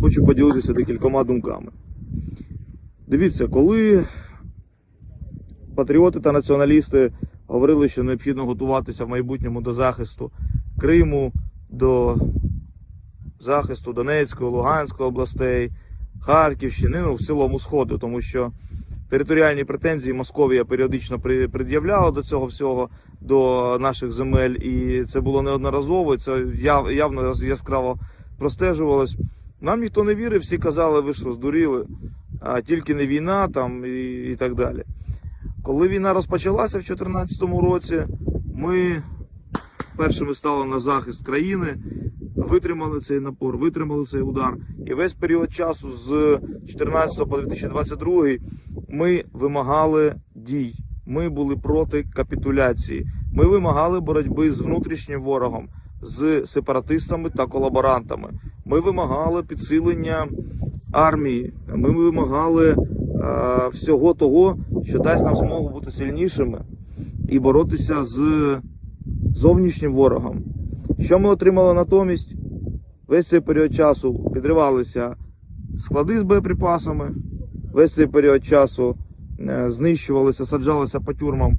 хочу поділитися декількома думками. Дивіться, коли патріоти та націоналісти говорили, що необхідно готуватися в майбутньому до захисту Криму, до захисту Донецької, Луганської областей, Харківщини, ну в цілому Сходу, тому що територіальні претензії Московія періодично пред'являла до цього всього, до наших земель, і це було неодноразово, це яв, явно яскраво простежувалось. Нам ніхто не вірив, всі казали, ви що, здуріли, а тільки не війна там і, і так далі. Коли війна розпочалася в 2014 році, ми першими стали на захист країни, витримали цей напор, витримали цей удар. І весь період часу з 14 по 2022 ми вимагали дій. Ми були проти капітуляції. Ми вимагали боротьби з внутрішнім ворогом, з сепаратистами та колаборантами. Ми вимагали підсилення армії. Ми вимагали е, всього того, що дасть нам змогу бути сильнішими і боротися з зовнішнім ворогом. Що ми отримали натомість? Весь цей період часу підривалися склади з боєприпасами, весь цей період часу е, знищувалися, саджалися по тюрмам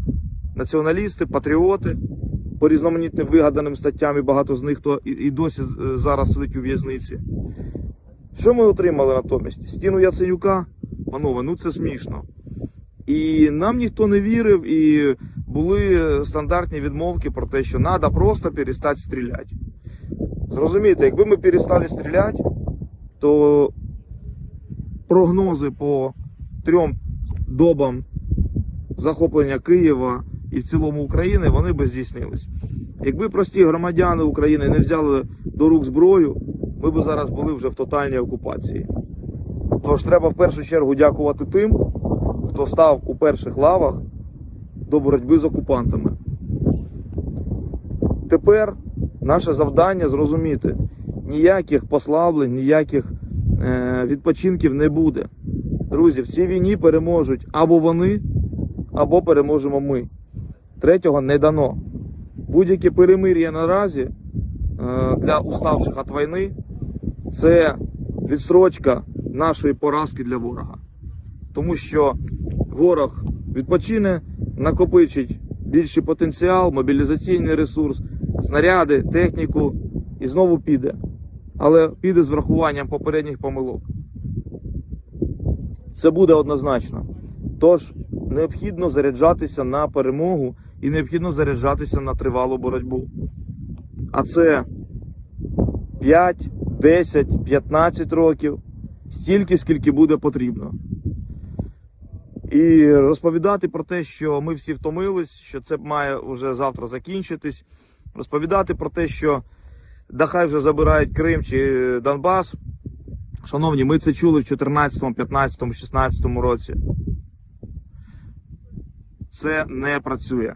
націоналісти, патріоти по різноманітним вигаданим статтям, і багато з них хто і, і досі е, зараз сидить у в'язниці. Що ми отримали натомість? Стіну Яценюка? Панове, ну це смішно. І нам ніхто не вірив, і були стандартні відмовки про те, що треба просто перестати стріляти. Зрозумієте, якби ми перестали стріляти, то прогнози по трьом добам захоплення Києва і в цілому України вони би здійснились. Якби прості громадяни України не взяли до рук зброю, ми б зараз були вже в тотальній окупації. Тож треба в першу чергу дякувати тим, хто став у перших лавах до боротьби з окупантами. Тепер наше завдання зрозуміти, ніяких послаблень, ніяких е, відпочинків не буде. Друзі, в цій війні переможуть або вони, або переможемо ми. Третього не дано. Будь-яке перемир'я наразі е, для уставших від війни це відстрочка нашої поразки для ворога. Тому що ворог відпочине, накопичить більший потенціал, мобілізаційний ресурс, снаряди, техніку і знову піде. Але піде з врахуванням попередніх помилок. Це буде однозначно. Тож необхідно заряджатися на перемогу і необхідно заряджатися на тривалу боротьбу. А це 5, 10, 15 років, стільки, скільки буде потрібно. І розповідати про те, що ми всі втомились, що це має вже завтра закінчитись. Розповідати про те, що да хай вже забирають Крим чи Донбас. Шановні, ми це чули в 14, 15, 16 році. Це не працює.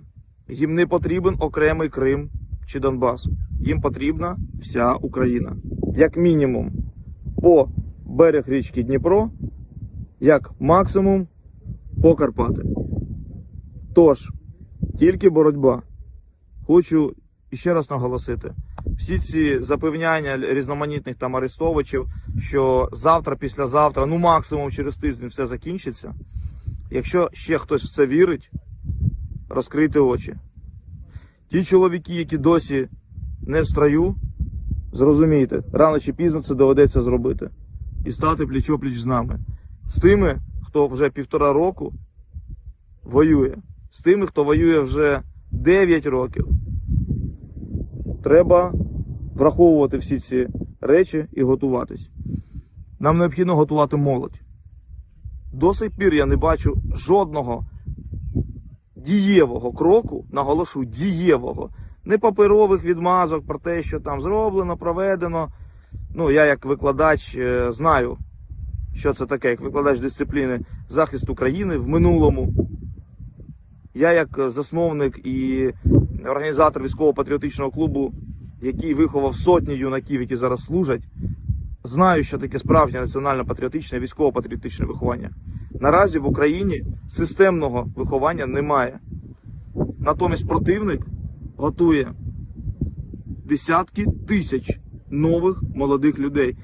Їм не потрібен окремий Крим чи Донбас. Їм потрібна вся Україна. Як мінімум по берег річки Дніпро, як максимум по Карпати. Тож, тільки боротьба. Хочу ще раз наголосити: всі ці запевняння різноманітних там арестовичів, що завтра, післязавтра, ну максимум через тиждень все закінчиться. Якщо ще хтось в це вірить, розкрийте очі. Ті чоловіки, які досі не в строю, зрозумійте, рано чи пізно це доведеться зробити. І стати пліч-опліч з нами. З тими, хто вже півтора року воює, з тими, хто воює вже 9 років. Треба враховувати всі ці речі і готуватись. Нам необхідно готувати молодь. До сих пір я не бачу жодного дієвого кроку, наголошую, дієвого, не паперових відмазок про те, що там зроблено, проведено. Ну, я як викладач е, знаю, що це таке, як викладач дисципліни захист України в минулому. Я, як засновник і організатор військово-патріотичного клубу, який виховав сотні юнаків, які зараз служать, знаю, що таке справжнє національно-патріотичне військово-патріотичне виховання. Наразі в Україні системного виховання немає. Натомість противник готує десятки тисяч нових молодих людей,